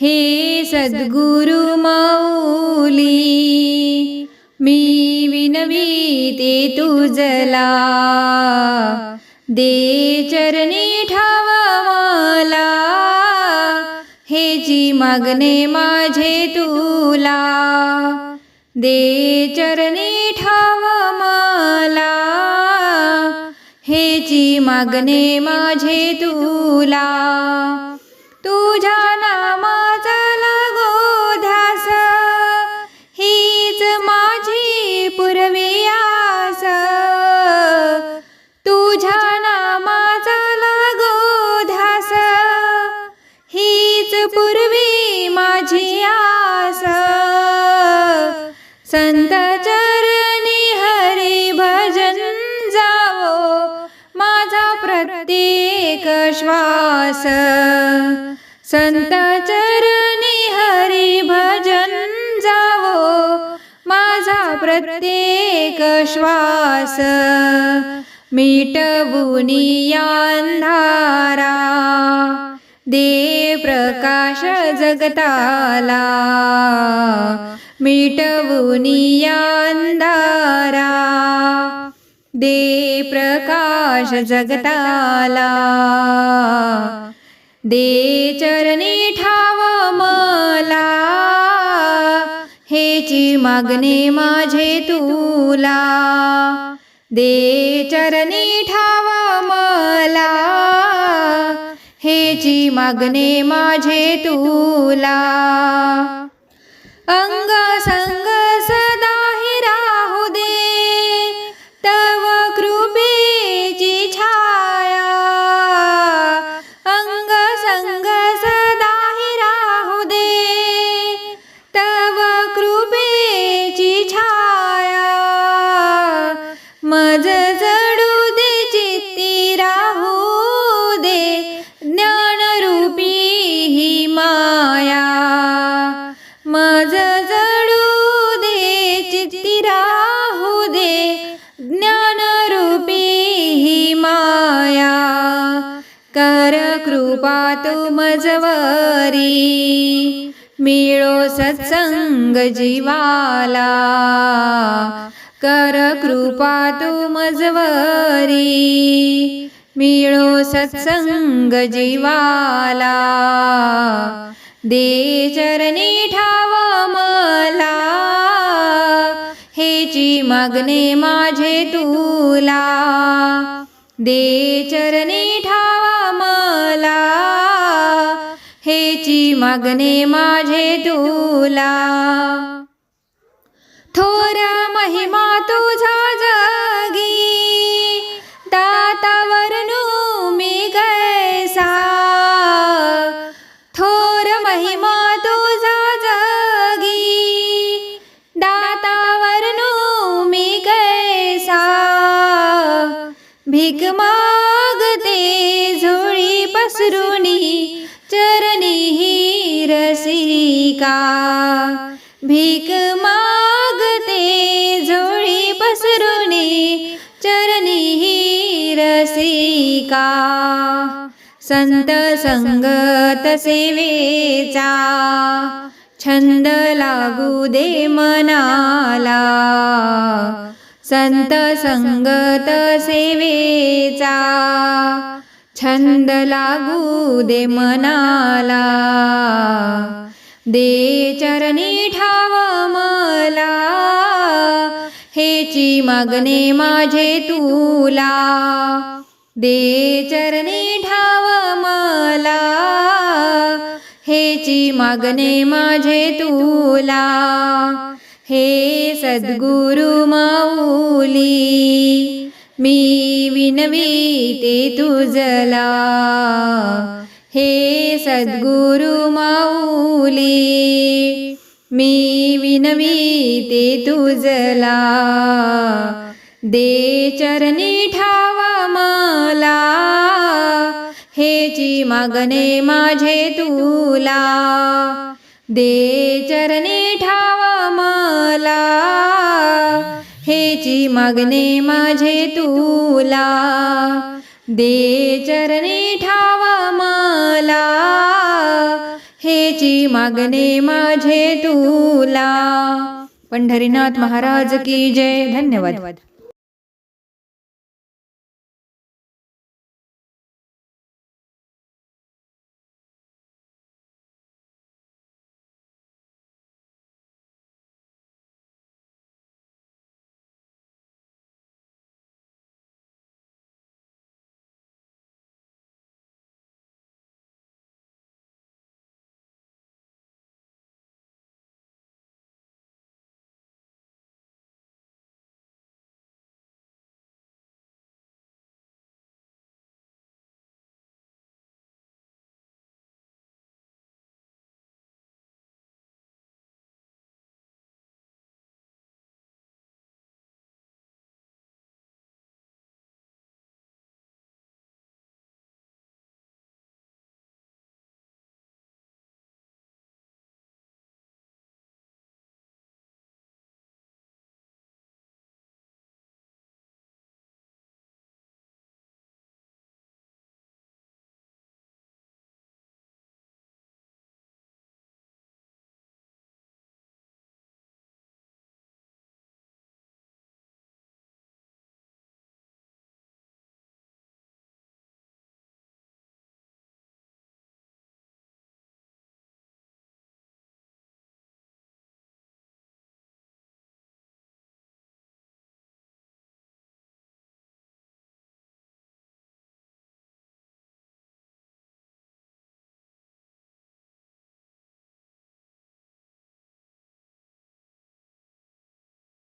हे सद्गुरु माऊली मी विनवीते तुझला दे चरणी ठावा मला हेची मागणे माझे तुला. दे चरणी ठाव मला हेची मागणे माझे तुला. तुझ्या प्रत्येक श्वास. संत चरणी हरी भजन जावो. माझा प्रत्येक श्वास. मिटवुनी अंधारा. दे प्रकाश जगताला. मिटवुनी अंधारा. दे प्रकाश जगताला. दे चरणी ठाव मला. हेची मागणे माझे तुला. दे चरणी ठाव मला. हेची मागणे माझे तुला. अंग संग सदा कृपा मजवरी. मिळो सत्संग जीवाला. कर कृपा तुमजवरी मिळो सत्संग जीवाला. दे चरणी ठाव मला. हेची मागणे माझे तुला. दे चरणी हेची मागणे माझे तुला. थोर महिमा तुझा जगी दातावरनु मी कैसा थोर महिमा तुझा जगी दातावर मी कैसा भीक मागते रसिका संत संगत सेवेचा। छंद लागू दे मनाला। संत संगत सेवेचा। छंद लागू दे मनाला। दे चरणी ठाव मला। हेची मागणे माझे तुला। दे चरणी ठाव मला. हेची मागणे माझे तुला. हे सद्गुरु माऊली. मी विनवीते तुझला हे सद्गुरु माऊली. मी विनवीते तुझला दे चरणी ठावा मला. हेची मागणे माझे तुला. दे चरणी ठावा मला. हेची मागणे माझे तुला. दे चरणी ठावा मला. हेची मागणे माझे तुला. पंढरीनाथ महाराज की जय. धन्यवाद.